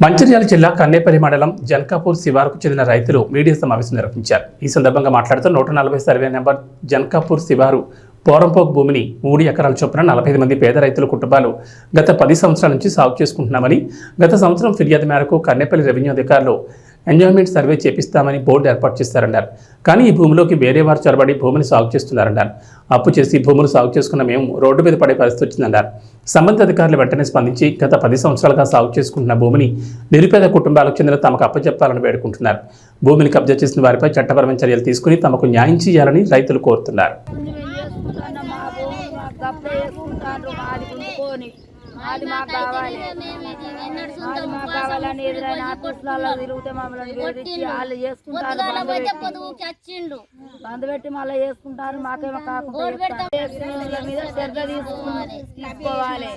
మంచిర్యాల జిల్లా కన్నేపల్లి మండలం జన్కాపూర్ శివారుకు చెందిన రైతులు మీడియా సమావేశం నిర్వహించారు. ఈ సందర్భంగా మాట్లాడుతూ నూట నలభై సర్వే నెంబర్ జన్కాపూర్ శివారు పోరంపోక్ భూమిని మూడు ఎకరాల చొప్పున నలభై ఐదు మంది పేద రైతుల కుటుంబాలు గత పది సంవత్సరాల నుంచి సాగు చేసుకుంటున్నామని గత సంవత్సరం ఫిర్యాదు మేరకు కన్నేపల్లి రెవెన్యూ అధికారులు ఎంజాయ్మెంట్ సర్వే చేపిస్తామని బోర్డు ఏర్పాటు చేస్తారన్నారు. కానీ ఈ భూమిలోకి వేరే వారు చొరబడి భూమిని సాగు చేస్తున్నారన్నారు. అప్పు చేసి భూములు సాగు చేసుకున్న మేము రోడ్డు మీద పడే పరిస్థితి వచ్చిందన్నారు. సంబంధిత అధికారులు వెంటనే స్పందించి గత పది సంవత్సరాలుగా సాగు చేసుకుంటున్న భూమిని నిరుపేద కుటుంబాలకు చెందిన తమకు అప్పచెప్పాలని వేడుకుంటున్నారు. భూమిని కబ్జా చేసిన వారిపై చట్టపరమైన చర్యలు తీసుకుని తమకు న్యాయం చేయాలని రైతులు కోరుతున్నారు. మాది మాకు కావాలి. కావాలని ఎదురైన ఆఫీసులలో తిరిగితే మమ్మల్ని బెదిరించి వాళ్ళు చేసుకుంటారు బంద్ పెట్టి. మళ్ళీ చేసుకుంటారు మాకేమో కాకుండా చెప్తారు. చేసుకునే వాళ్ళ మీద శ్రద్ధ తీసుకుని తీసుకోవాలి.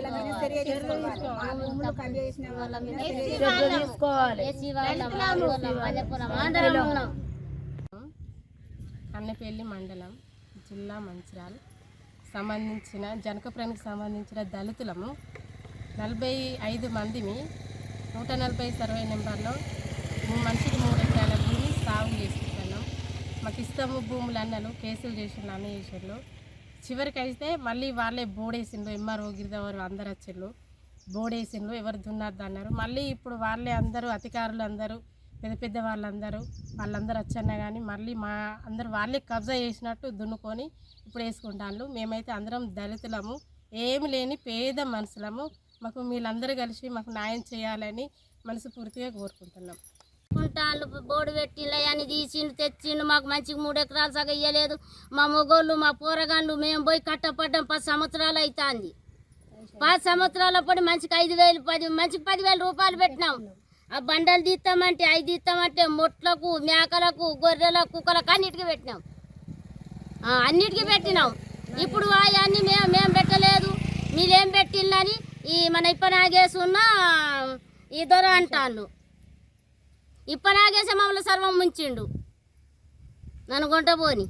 శ్రద్ధ తీసుకోవాలి. అన్నపల్లి మండలం జిల్లా మంచిర్యాల సంబంధించిన జనకపురానికి సంబంధించిన దళితులము నలభై ఐదు మందిని నూట నలభై సర్వే నెంబర్లో మనిషికి మూడు ఎకరాల భూమి సాగు చేసుకుంటున్నాం మాకు ఇష్టము భూములు అన్నలు కేసులు చేసిండ్రు అన్న చేసిండ్రు. చివరికి అయితే మళ్ళీ వాళ్ళే బోడేసిండ్రు ఎంఆర్ఓ గిరిదవారు అందరు వచ్చిండ్రు. బోడేసిండ్రు ఎవరు దున్నద్దు అన్నారు. మళ్ళీ ఇప్పుడు వాళ్ళే అందరూ అధికారులు అందరూ పెద్ద పెద్ద వాళ్ళందరూ వాళ్ళందరూ వచ్చన్నా కానీ మళ్ళీ మా అందరూ వాళ్ళే కబ్జా చేసినట్టు దున్నుకొని ఇప్పుడు వేసుకుంటాను మేమైతే అందరం దళితులము ఏమి లేని పేద మనుషులము మాకు మీరందరూ కలిసి మాకు న్యాయం చేయాలని మనస్ఫూర్తిగా కోరుకుంటున్నాం. కుంటాళ్ళు బోర్డు పెట్టిండ్రు అని తీసిండు తెచ్చిండు. మాకు మంచిగా మూడు ఎకరాలు సగం ఇయ్యలేదు. మా మొగోళ్ళు మా పోరగాళ్ళు మేము పోయి కట్టపడ్డం పది సంవత్సరాలు అవుతుంది పది సంవత్సరాల పడి మంచికి ఐదు వేలు పది మంచికి పదివేల రూపాయలు పెట్టినాం. ఆ బండలు తీస్తామంటే అవి తీస్తామంటే మొట్లకు మేకలకు గొర్రెలకు కుక్కలకు అన్నిటికీ పెట్టినాం. అన్నిటికీ పెట్టినాం. ఇప్పుడు అవన్నీ మేము మేము పెట్టలేదు. మీరేం పెట్టిందని ఈ మన ఇప్పనాగేసి ఉన్న ఈ దొర అంటాళ్ళు. ఇప్పనాగేసి మమ్మల్ని సర్వం ముంచిండు. నన్ను గుంట పోని